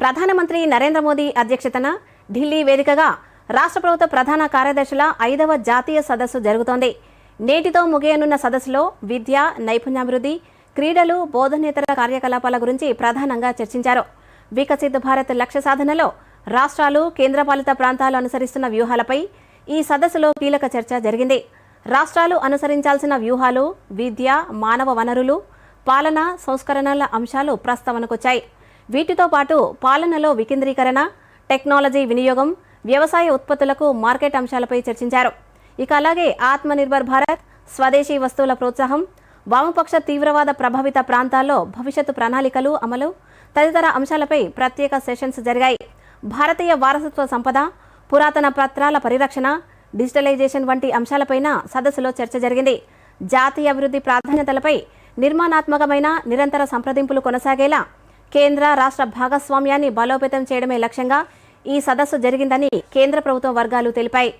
ప్రధానమంత్రి నరేంద్ర మోదీ అధ్యక్షతన ఢిల్లీ వేదికగా రాష్ట్ర ప్రభుత్వ ప్రధాన కార్యదర్శుల ఐదవ జాతీయ సదస్సు జరుగుతోంది. నేటితో ముగియనున్న సదస్సులో విద్య నైపుణ్యాభివృద్ధి క్రీడలు బోధనేతర కార్యకలాపాల గురించి ప్రధానంగా చర్చించారు. వికసిత్ భారత్ లక్ష్య సాధనలో రాష్ట్రాలు కేంద్రపాలిత ప్రాంతాలు అనుసరిస్తున్న వ్యూహాలపై ఈ సదస్సులో కీలక చర్చ జరిగింది. రాష్ట్రాలు అనుసరించాల్సిన వ్యూహాలు విద్య మానవ వనరులు పాలన సంస్కరణల అంశాలు ప్రస్తావనకొచ్చాయి. వీటితో పాటు పాలనలో వికేంద్రీకరణ టెక్నాలజీ వినియోగం వ్యవసాయ ఉత్పత్తులకు మార్కెట్ అంశాలపై చర్చించారు. ఇక అలాగే ఆత్మనిర్భర్ భారత్ స్వదేశీ వస్తువుల ప్రోత్సాహం వామపక్ష తీవ్రవాద ప్రభావిత ప్రాంతాల్లో భవిష్యత్తు ప్రణాళికలు అమలు తదితర అంశాలపై ప్రత్యేక సెషన్స్ జరిగాయి. భారతీయ వారసత్వ సంపద పురాతన పత్రాల పరిరక్షణ డిజిటలైజేషన్ వంటి అంశాలపైన సదస్సులో చర్చ జరిగింది. జాతీయ అభివృద్ధి ప్రాధాన్యతలపై నిర్మాణాత్మకమైన నిరంతర సంప్రదింపులు కొనసాగేలా కేంద్ర రాష్ట్ర భాగస్వామ్యాన్ని బలోపేతం చేయడమే లక్ష్యంగా ఈ సదస్సు జరిగిందని కేంద్ర ప్రభుత్వ వర్గాలు తెలిపాయి.